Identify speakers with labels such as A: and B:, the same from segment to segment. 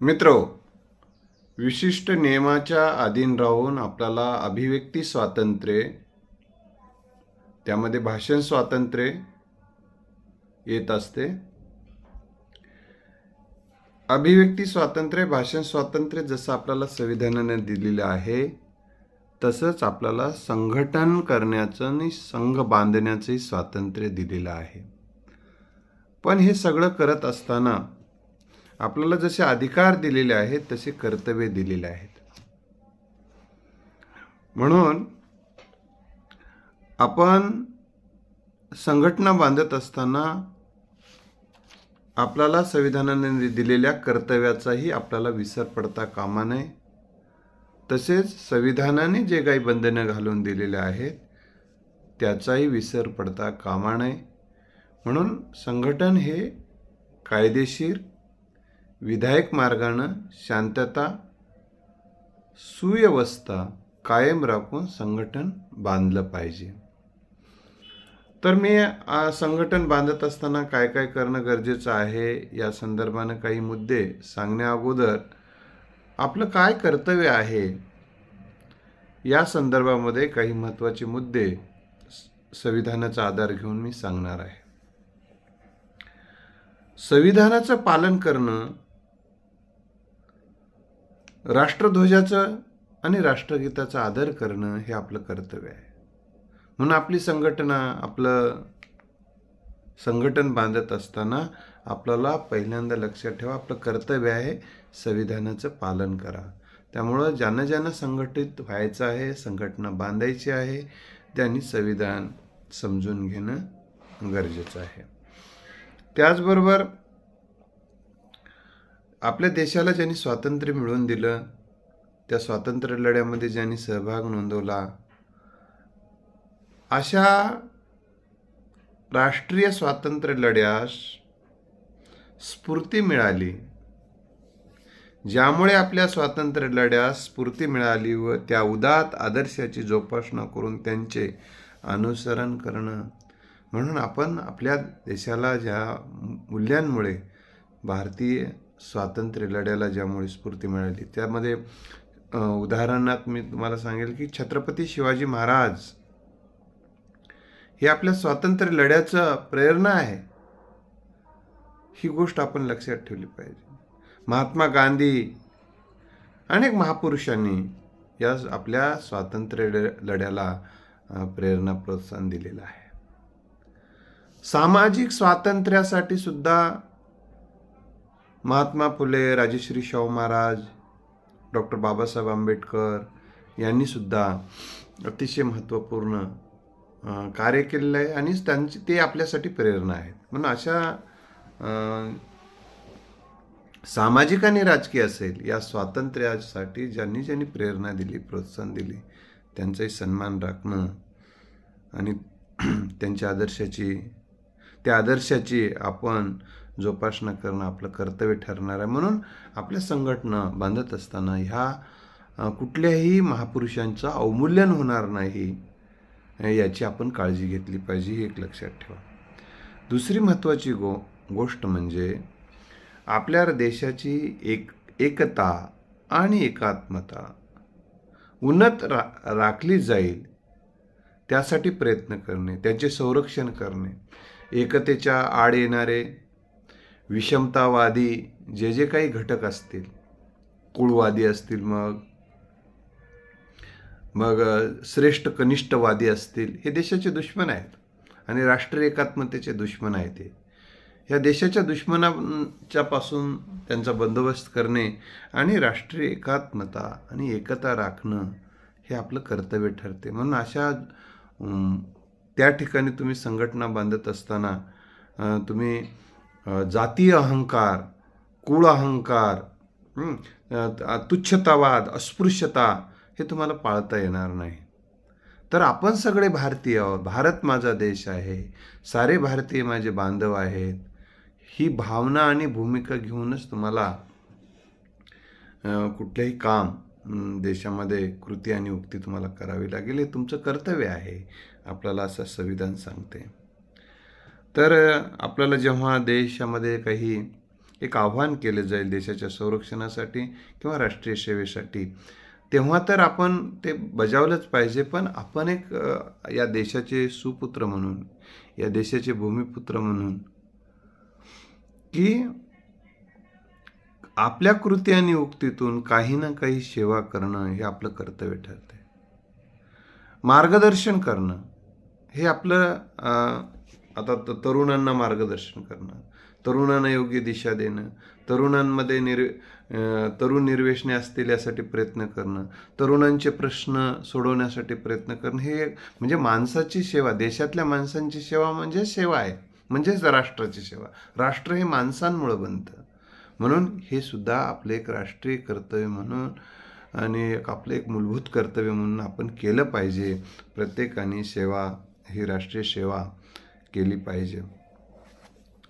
A: मित्र विशिष्ट नियमाच्या अधीन राहून आपल्याला अभिव्यक्ती स्वातंत्र्य त्यामध्ये भाषण स्वातंत्र्य येत असते. अभिव्यक्ती स्वातंत्र्य भाषण स्वातंत्र्य जसं आपल्याला संविधानाने दिलेलं आहे तसंच आपल्याला संघटन करण्याचं आणि संघ बांधण्याचंही स्वातंत्र्य दिलेलं आहे. पण हे सगळं करत असताना आपल्याला जसे अधिकार दिलेले आहेत तसे कर्तव्य दिलेले आहेत. म्हणून आपण संघटना बांधत असताना आपल्याला संविधानाने दिलेल्या कर्तव्याचाही आपल्याला विसर पडता कामा नये. तसेच संविधानाने जे काही बंधनं घालून दिलेले आहेत त्याचाही विसर पडता कामा नये. म्हणून संघटन हे कायदेशीर विधायक मार्गानं शांतता सुव्यवस्था कायम राखून संघटन बांधलं पाहिजे. तर मी संघटन बांधत असताना काय काय करणं गरजेचं आहे? या संदर्भानं काही मुद्दे सांगण्या अगोदर आपलं काय कर्तव्य आहे? या संदर्भामध्ये काही महत्त्वाचे मुद्दे संविधानाचा आधार घेऊन मी सांगणार आहे. संविधानाचं पालन करणं राष्ट्रध्वजाचं आणि राष्ट्रगीताचा आदर करणं हे आपलं कर्तव्य आहे. म्हणून आपली संघटना आपलं संघटन बांधत असताना आपल्याला पहिल्यांदा लक्षात ठेवा आपलं कर्तव्य आहे संविधानाचं पालन करा. त्यामुळं ज्यांना ज्यांना संघटित व्हायचं आहे संघटना बांधायची आहे त्यांनी संविधान समजून घेणं गरजेचं आहे. त्याचबरोबर आपल्या देशाला ज्यांनी स्वातंत्र्य मिळवून दिलं त्या स्वातंत्र्य लढ्यामध्ये ज्यांनी सहभाग नोंदवला अशा राष्ट्रीय स्वातंत्र्य लढ्यास स्फूर्ती मिळाली. ज्यामुळे आपल्या स्वातंत्र्य लढ्यास स्फूर्ती मिळाली व त्या उदात आदर्शाची जोपासना करून त्यांचे अनुसरण करणं. म्हणून आपण आपल्या देशाला ज्या मूल्यांमुळे भारतीय स्वातंत्र्य लढ्याला ज्यामुळे स्फूर्ती मिळाली. त्यामध्ये उदाहरणात मी तुम्हाला सांगेल की छत्रपती शिवाजी महाराज हे आपल्या स्वातंत्र्य लढ्याचं प्रेरणा आहे. ही गोष्ट आपण लक्षात ठेवली पाहिजे. महात्मा गांधी अनेक महापुरुषांनी या आपल्या स्वातंत्र्य लढ्याला प्रेरणा प्रोत्साहन दिलेलं आहे. सामाजिक स्वातंत्र्यासाठी सुद्धा महात्मा फुले राजश्री शाहू महाराज डॉक्टर बाबासाहेब आंबेडकर यांनी सुद्धा अतिशय महत्त्वपूर्ण कार्य केलेलं आहे आणि त्यांची ते आपल्यासाठी प्रेरणा आहेत. म्हणून अशा सामाजिक आणि राजकीय असेल या स्वातंत्र्यासाठी ज्यांनी ज्यांनी प्रेरणा दिली प्रोत्साहन दिली त्यांचाही सन्मान राखणं आणि त्यांच्या आदर्शाची त्या आदर्शाची आपण जोपासना करणं आपलं कर्तव्य ठरणार आहे. म्हणून आपल्या संघटनं बांधत असताना ह्या कुठल्याही महापुरुषांचं अवमूल्यन होणार नाही याची आपण काळजी घेतली पाहिजे हे एक लक्षात ठेवा. दुसरी महत्त्वाची गो गोष्ट म्हणजे आपल्या देशाची एक एकता आणि एकात्मता उन्नत रा राखली जाईल त्यासाठी प्रयत्न करणे त्याचे संरक्षण करणे एकतेच्या आड येणारे विषमतावादी जे जे काही घटक असतील कुळवादी असतील मग मग श्रेष्ठ कनिष्ठवादी असतील हे देशाचे दुश्मन आहेत आणि राष्ट्रीय एकात्मतेचे दुश्मन आहेत ते या देशाच्या दुश्मनाच्या पासून त्यांचा बंदोबस्त करणे आणि राष्ट्रीय एकात्मता आणि एकता राखणं हे आपलं कर्तव्य ठरते. म्हणून अशा त्या ठिकाणी तुम्ही संघटना बांधत असताना तुम्ही जातीय अहंकार कुळ अहंकार तुच्छतावाद अस्पृश्यता हे तुम्हाला पाळता येणार नाही. तर आपण सगळे भारतीय आहोत. भारत माझा देश आहे. सारे भारतीय माझे बांधव आहेत. ही भावना आणि भूमिका घेऊनच तुम्हाला कुठलेही कुठलंही काम देशामध्ये कृती आणि उक्ती तुम्हाला करावी लागेल हे तुमचं कर्तव्य आहे. आपल्याला असं संविधान सांगते. तर आपल्याला जेव्हा देशामध्ये काही एक आव्हान केलं जाईल देशाच्या संरक्षणासाठी किंवा राष्ट्रीय सेवेसाठी तेव्हा तर आपण ते बजावलंच पाहिजे. पण आपण एक या देशाचे सुपुत्र म्हणून या देशाचे भूमिपुत्र म्हणून की आपल्या कृती आणि उक्तीतून काही ना काही सेवा करणं हे आपलं कर्तव्य ठरते मार्गदर्शन करणं हे आपलं आता तर तरुणांना मार्गदर्शन करणं तरुणांना योग्य दिशा देणं तरुणांमध्ये निर तरुण निर्वेशने असतील यासाठी प्रयत्न करणं तरुणांचे प्रश्न सोडवण्यासाठी प्रयत्न करणं हे म्हणजे माणसाची सेवा देशातल्या माणसांची सेवा म्हणजे सेवा आहे म्हणजेच राष्ट्राची सेवा. राष्ट्र हे माणसांमुळं बनतं. म्हणून हे सुद्धा आपले एक राष्ट्रीय कर्तव्य म्हणून आणि एक आपलं एक मूलभूत कर्तव्य म्हणून आपण केलं पाहिजे. प्रत्येकाने सेवा ही राष्ट्रीय सेवा केली पाहिजे.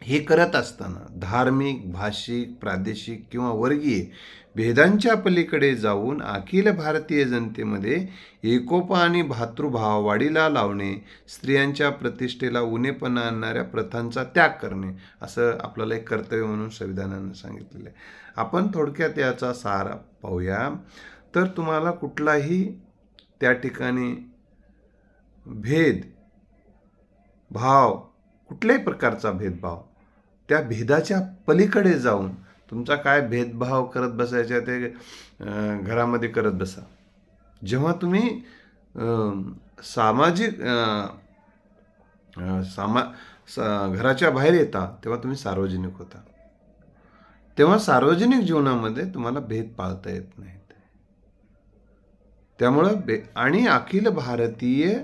A: हे करत असताना धार्मिक भाषिक प्रादेशिक किंवा वर्गीय भेदांच्या पलीकडे जाऊन अखिल भारतीय जनतेमध्ये एकोपा आणि भातृभाव वाढीला लावणे स्त्रियांच्या प्रतिष्ठेला उणेपणा आणणाऱ्या प्रथांचा त्याग करणे असं आपल्याला एक कर्तव्य म्हणून संविधानानं सांगितलेलं आहे. आपण थोडक्यात याचा सहारा पाहूया. तर तुम्हाला कुठलाही त्या ठिकाणी भेद भाव कुठल्याही प्रकारचा भेदभाव त्या भेदाच्या पलीकडे जाऊन तुमचा काय भेदभाव करत बसायचा ते घरामध्ये करत बसा. जेव्हा तुम्ही सामाजिक सामा सा घराच्या बाहेर येता तेव्हा तुम्ही सार्वजनिक होता. तेव्हा सार्वजनिक जीवनामध्ये तुम्हाला भेद पाळता येत नाहीत. त्यामुळं बे आणि अखिल भारतीय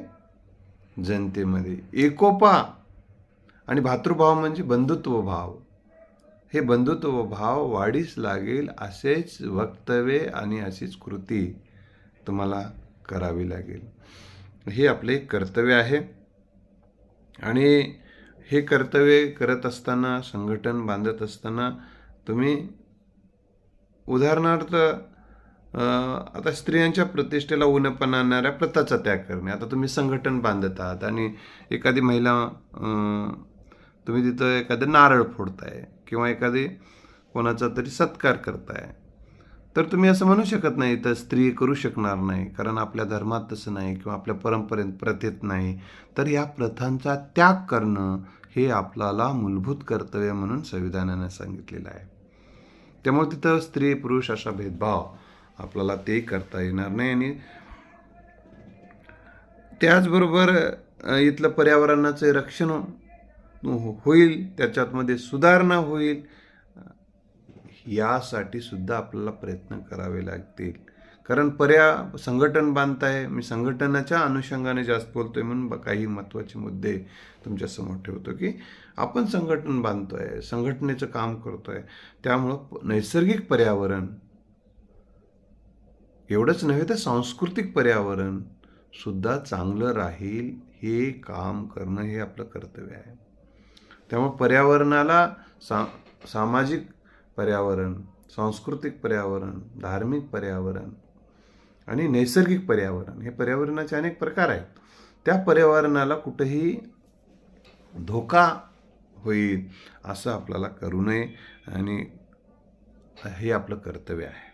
A: जनतेमध्ये. एकोपा आणि भातृभाव म्हणजे बंधुत्व भाव. हे बंधुत्व भाव वाढीस लागेल असेच वक्तव्य आणि अशीच कृती तुम्हाला करावी लागेल. हे आपले कर्तव्य आहे. आणि हे कर्तव्य करत असताना संघटन बांधत असताना तुम्ही उदाहरणार्थ आता स्त्रियांच्या प्रतिष्ठेला उणपणा आणणाऱ्या प्रथाचा त्याग करणे. आता तुम्ही संघटन बांधत आहात आणि एखादी महिला तुम्ही तिथं एखादं नारळ फोडताय किंवा एखादी कोणाचा तरी सत्कार करताय. तर तुम्ही असं म्हणू शकत नाही तर स्त्री करू शकणार नाही कारण आपल्या धर्मात तसं नाही किंवा आपल्या परंपरेत प्रथेत नाही. तर या प्रथांचा त्याग करणं हे आपल्याला मूलभूत कर्तव्य म्हणून संविधानानं सांगितलेलं आहे. त्यामुळे तिथं स्त्री पुरुष असा भेदभाव आपल्याला ते करता येणार नाही. आणि त्याचबरोबर इथलं पर्यावरणाचं रक्षण होईल त्याच्यातमध्ये सुधारणा होईल. यासाठी सुद्धा आपल्याला प्रयत्न करावे लागतील. कारण पर्या संघटन बांधताय. मी संघटनाच्या अनुषंगाने जास्त बोलतो आहे म्हणून काही महत्त्वाचे मुद्दे तुमच्यासमोर ठेवतो की आपण संघटन बांधतोय संघटनेचं काम करतो आहे त्यामुळं नैसर्गिक पर्यावरण एवढंच नव्हे तर सांस्कृतिक पर्यावरण सुद्धा चांगलं राहील हे काम करणं हे आपलं कर्तव्य आहे. त्यामुळे पर्यावरणाला सा सामाजिक पर्यावरण सांस्कृतिक पर्यावरण धार्मिक पर्यावरण आणि नैसर्गिक पर्यावरण हे पर्यावरणाचे अनेक प्रकार आहेत. त्या पर्यावरणाला कुठेही धोका होईल असं आपल्याला करू नये आणि हे आपलं कर्तव्य आहे.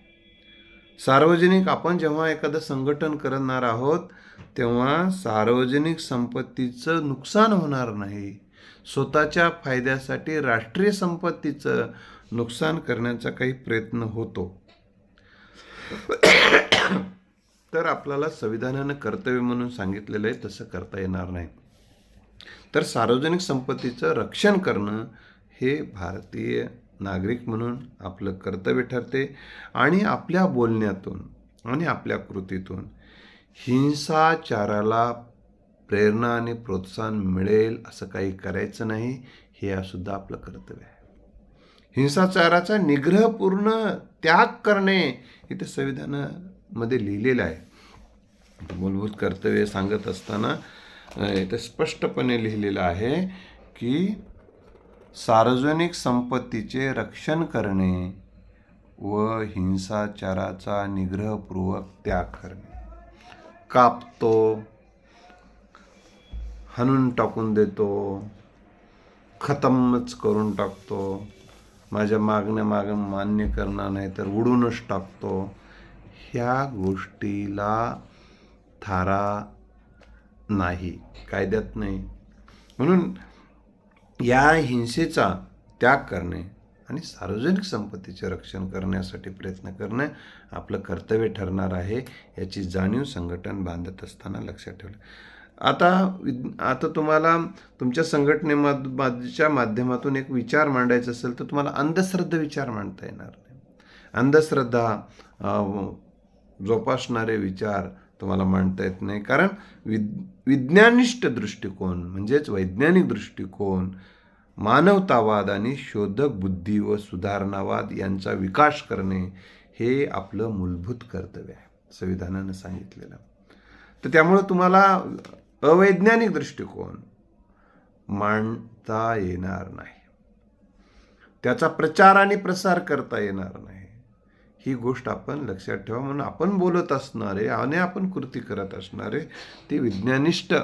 A: सार्वजनिक आपण जेव्हा एखादं संघटन करणार आहोत तेव्हा सार्वजनिक संपत्तीचं नुकसान होणार नाही. स्वतःच्या फायद्यासाठी राष्ट्रीय संपत्तीचं नुकसान करण्याचा काही प्रयत्न होतो. तर आपल्याला संविधानानं कर्तव्य म्हणून सांगितलेलं आहे तसं करता येणार नाही. तर सार्वजनिक संपत्तीचं रक्षण करणं हे भारतीय नागरिक म्हणून आपलं कर्तव्य ठरते आणि आपल्या बोलण्यातून आणि आपल्या कृतीतून हिंसाचाराला प्रेरणा आणि प्रोत्साहन मिळेल असं काही करायचं नाही हे सुद्धा आपलं कर्तव्य आहे. हिंसाचाराचा निग्रहपूर्ण त्याग करणे इथे संविधानामध्ये लिहिलेलं आहे. मूलभूत कर्तव्य सांगत असताना इथे स्पष्टपणे लिहिलेलं आहे की सार्वजनिक संपत्तीचे रक्षण करणे व हिंसाचाराचा निग्रहपूर्वक त्याग करणे. कापतो हणून टाकून देतो खतमच करून टाकतो माझ्या मागण्या माग मान्य करणार नाही तर उडूनच टाकतो. ह्या गोष्टीला थारा नाही कायद्यात नाही. म्हणून या हिंसेचा त्याग करणे आणि सार्वजनिक संपत्तीचे रक्षण करण्यासाठी प्रयत्न करणे आपलं कर्तव्य ठरणार आहे याची जाणीव संघटन बांधत असताना लक्षात ठेवलं. आता आता तुम्हाला तुमच्या संघटनेच्या माध्यमातून एक विचार मांडायचा असेल तर तुम्हाला अंधश्रद्धा विचार मांडता येणार नाही. अंधश्रद्धा जोपासणारे विचार तुम्हाला मांडता येत नाही. कारण विद विज्ञानिष्ठ दृष्टिकोन म्हणजेच वैज्ञानिक दृष्टिकोन मानवतावाद आणि शोधक बुद्धी व सुधारणावाद यांचा विकास करणे हे आपलं मूलभूत कर्तव्य आहे संविधानानं सांगितलेलं. तर त्यामुळं तुम्हाला अवैज्ञानिक दृष्टिकोन मांडता येणार नाही. त्याचा प्रचार आणि प्रसार करता येणार नाही. ही गोष्ट आपण लक्षात ठेवा. म्हणून आपण बोलत असणारे आणि आपण कृती करत असणारे ते विज्ञानिष्ठ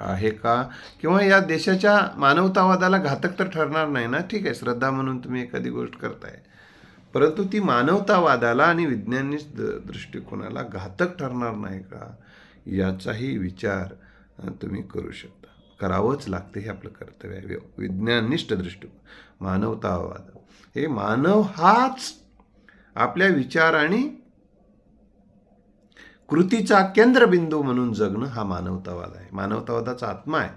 A: आहे का? किंवा या देशाच्या मानवतावादाला घातक तर ठरणार नाही ना? ठीक आहे श्रद्धा म्हणून तुम्ही एखादी गोष्ट करताय. परंतु ती मानवतावादाला आणि विज्ञानिष्ठ द- दृष्टिकोनाला घातक ठरणार नाही का? याचाही विचार तुम्ही करू शकता. करावंच लागते हे आपलं कर्तव्य आहे. विज्ञाननिष्ठ विज्ञानिष्ठ दृष्टिकोन मानवतावाद. हे मानव हाच आपल्या विचार आणि कृतीचा केंद्रबिंदू म्हणून जगणं हा मानवतावाद आहे. मानवतावादाचा आत्मा आहे.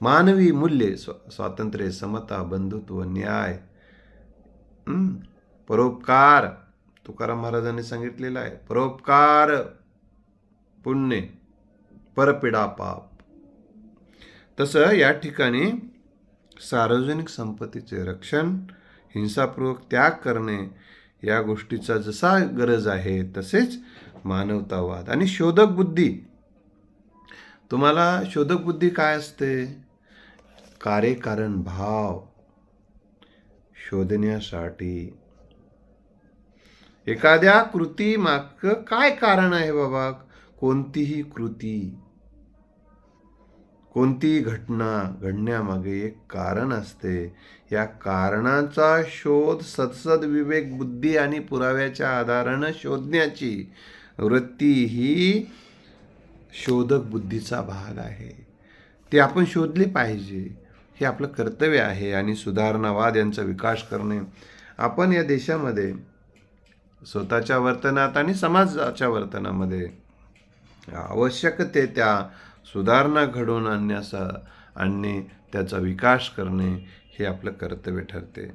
A: मानवी मूल्ये स्व स्वातंत्र्य समता बंधुत्व न्याय परोपकार तुकाराम महाराजांनी सांगितलेलं आहे. परोपकार पुण्य परपिडा पाप. तसं या ठिकाणी सार्वजनिक संपत्तीचे रक्षण हिंसापूर्वक त्याग करणे या गोष्टीचा जसा गरज आहे तसेच मानवतावाद. आणि शोधक बुद्धी. तुम्हाला शोधक बुद्धी काय असते? कार्यकारण भाव. शोधण्यासाठी. एखाद्या कृती माग काय कारण आहे बाबा? कोणतीही कृती. कोणतीही घटना घडण्यामागे एक कारण असते. या कारणाचा शोध सदसद विवेक बुद्धी आणि पुराव्याच्या आधारानं शोधण्याची वृत्ती ही शोधक बुद्धीचा भाग आहे. ते आपण शोधले पाहिजे. हे आपलं कर्तव्य आहे आणि सुधारणावाद यांचा विकास करणे. आपण या देशामध्ये स्वतःच्या वर्तनात आणि समाजाच्या वर्तनामध्ये आवश्यक ते त्या सुधारणा घडवून आणण्याचा आणणे त्याचा विकास करणे हे आपलं कर्तव्य ठरते.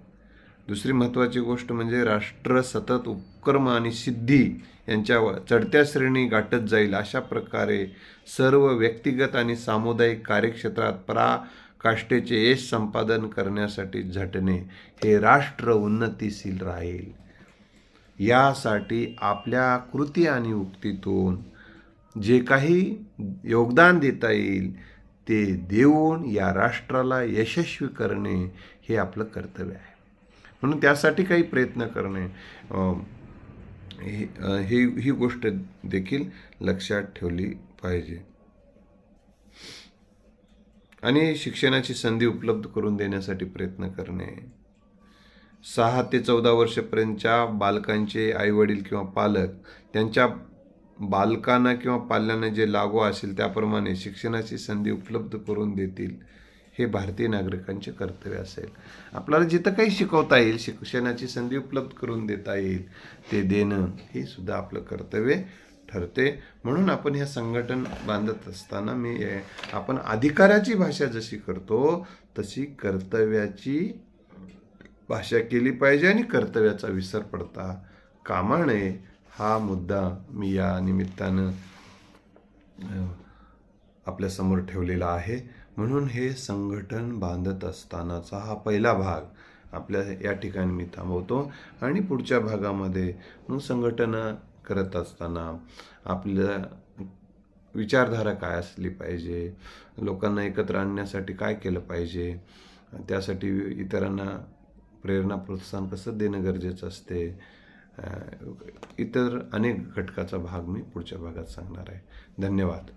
A: दुसरी महत्त्वाची गोष्ट म्हणजे राष्ट्र सतत उपक्रम आणि सिद्धी यांच्या चढत्या श्रेणी गाठत जाईल अशा प्रकारे सर्व व्यक्तिगत आणि सामुदायिक कार्यक्षेत्रात पराकाष्ठेचे यश संपादन करण्यासाठी झटणे हे राष्ट्र उन्नतीशील राहील. यासाठी आपल्या कृती आणि उक्तीतून जे काही योगदान देता येईल ते देऊन या राष्ट्राला यशस्वी करणे हे आपलं कर्तव्य आहे. म्हणून त्यासाठी काही प्रयत्न करणे हे ही ही गोष्ट देखील लक्षात ठेवली पाहिजे. आणि शिक्षणाची संधी उपलब्ध करून देण्यासाठी प्रयत्न करणे. सहा ते चौदा वर्षापर्यंतच्या बालकांचे आईवडील किंवा पालक त्यांच्या बालकांना किंवा पाल्यांना जे लागू असेल त्याप्रमाणे शिक्षणाची संधी उपलब्ध करून देतील हे भारतीय नागरिकांचे कर्तव्य असेल. आपल्याला जिथं काही शिकवता येईल शिक्षणाची संधी उपलब्ध करून देता येईल ते देणं हे सुद्धा आपलं कर्तव्य ठरते. म्हणून आपण ह्या संघटन बांधत असताना मी आपण अधिकाराची भाषा जशी करतो तशी कर्तव्याची भाषा केली पाहिजे आणि कर्तव्याचा विसर पडता कामा नये. हा मुद्दा मी या निमित्तानं आपल्यासमोर ठेवलेला आहे. म्हणून हे संघटन बांधत असतानाचा हा पहिला भाग आपल्या या ठिकाणी मी थांबवतो. आणि पुढच्या भागामध्ये मग संघटना करत असताना आपल्या विचारधारा काय असली पाहिजे? लोकांना एकत्र आणण्यासाठी काय केलं पाहिजे? त्यासाठी इतरांना प्रेरणा प्रोत्साहन कसं देणं गरजेचं असते? इतर अनेक घटकाचा भाग मी पुढच्या भागात सांगणार आहे. धन्यवाद.